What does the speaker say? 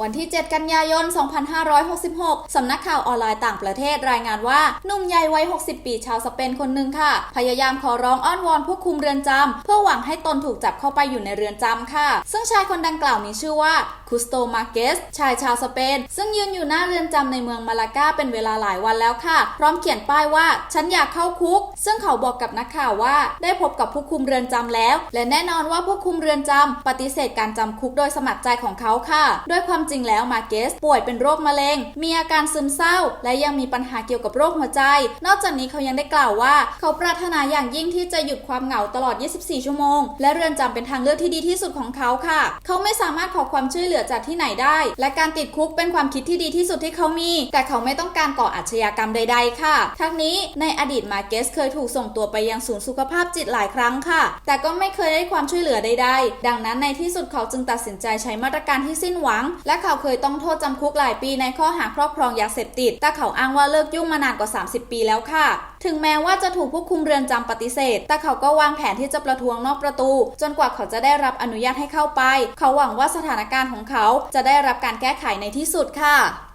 วันที่ 7 กันยายน 2566 สำนักข่าวออนไลน์ต่างประเทศรายงานว่าหนุ่มใหญ่วัย 60 ปีชาวสเปนคนหนึ่งค่ะ พยายามขอร้องอ้อนวอนผู้คุมเรือนจำ เพื่อหวังให้ตนถูกจับเข้าไปอยู่ในเรือนจำค่ะ ซึ่งชายคนดังกล่าวมีชื่อว่าคุสโตมาเกส ชายชาวสเปน ซึ่งยืนอยู่หน้าเรือนจำในเมืองมาลากาเป็นเวลาหลายวันแล้วค่ะ พร้อมเขียนป้ายว่า ฉันอยากเข้าคุก ซึ่งเขาบอกกับนักข่าวว่า ได้พบกับผู้คุมเรือนจำแล้ว และแน่นอนว่าผู้คุมเรือนจำปฏิเสธการจำคุกโดยสมัครใจของเขาค่ะ ด้วยความจริงแล้วมาเกสป่วยเป็นโรคมะเร็ง มีอาการซึมเศร้า และยังมีปัญหาเกี่ยวกับโรคหัวใจ นอกจากนี้เขายังได้กล่าวว่า เขาปรารถนาอย่างยิ่งที่จะหยุดความเหงาตลอด 24 ชั่วโมง และเรือนจำเป็นทางเลือกที่ดีที่สุดของเขาค่ะ เขาไม่สามารถขอความช่วยเหลือจากที่ไหนได้ และการติดคุกเป็นความคิดที่ดีที่สุดที่เขามี แต่เขาไม่ต้องการก่ออาชญากรรมใด ๆ ค่ะ ทั้งนี้ในอดีตมาเกสเคยถูกส่งตัวไปยังศูนย์สุขภาพจิตหลายครั้งค่ะ แต่ก็ไม่เคยได้ความช่วยเหลือใดๆ ดังนั้นในที่สุดเขาจึงตัดสินใจใช้มาตรการที่สิ้นหวังและเขาเคยต้องโทษจำคุกหลายปีในข้อหาครอบครองยาเสพติด แต่เขาอ้างว่าเลิกยุ่งมานานกว่า 30 ปีแล้วค่ะ ถึงแม้ว่าจะถูกผู้คุมเรือนจำปฏิเสธ แต่เขาก็วางแผนที่จะประท้วงนอกประตู จนกว่าเขาจะได้รับอนุญาตให้เข้าไป เขาหวังว่าสถานการณ์ของเขาจะได้รับการแก้ไขในที่สุดค่ะ